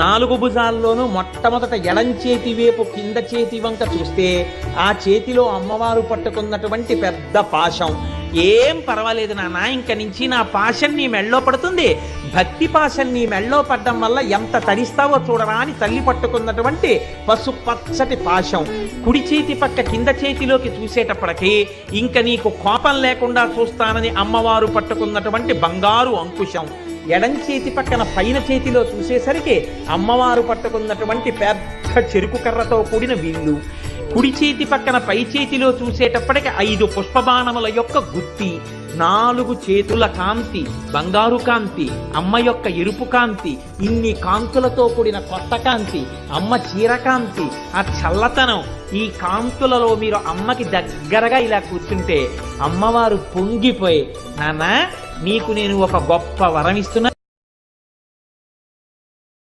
నాలుగు భుజాల్లోనూ మొట్టమొదట ఎడం చేతి వైపు కింద చేతి వంక చూస్తే ఆ చేతిలో అమ్మవారు పట్టుకున్నటువంటి పెద్ద పాశం. ఏం పర్వాలేదు నాన్న ఇంక నుంచి నా పాశం నీ మెళ్ళో పడుతుంది. భక్తి పాషన్ నీ మెళ్ళో పడ్డం వల్ల ఎంత తరిస్తావో చూడరా అని తల్లి పట్టుకున్నటువంటి పసు పచ్చటి పాశం. కుడి చేతి పక్క కింద చేతిలోకి చూసేటప్పటికి ఇంక నీకు కోపం లేకుండా చూస్తానని అమ్మవారు పట్టుకున్నటువంటి బంగారు అంకుశం. ఎడం చేతి పక్కన పైన చేతిలో చూసేసరికి అమ్మవారు పట్టుకున్నటువంటి పెద్ద చెరుకు కర్రతో కూడిన విల్లు. కుడి చేతి పక్కన పై చేతిలో చూసేటప్పటికి ఐదు పుష్పబాణముల యొక్క గుత్తి. నాలుగు చేతుల కాంతి బంగారు కాంతి అమ్మ యొక్క ఎరుపు కాంతి ఇన్ని కాంతులతో కూడిన కొత్త కాంతి అమ్మ చీర కాంతి ఆ చల్లతనం. ఈ కాంతులలో మీరు అమ్మకి దగ్గరగా ఇలా కూర్చుంటే అమ్మవారు పొంగిపోయి నాన్న నీకు నేను ఒక గొప్ప వరం ఇస్తున్నా.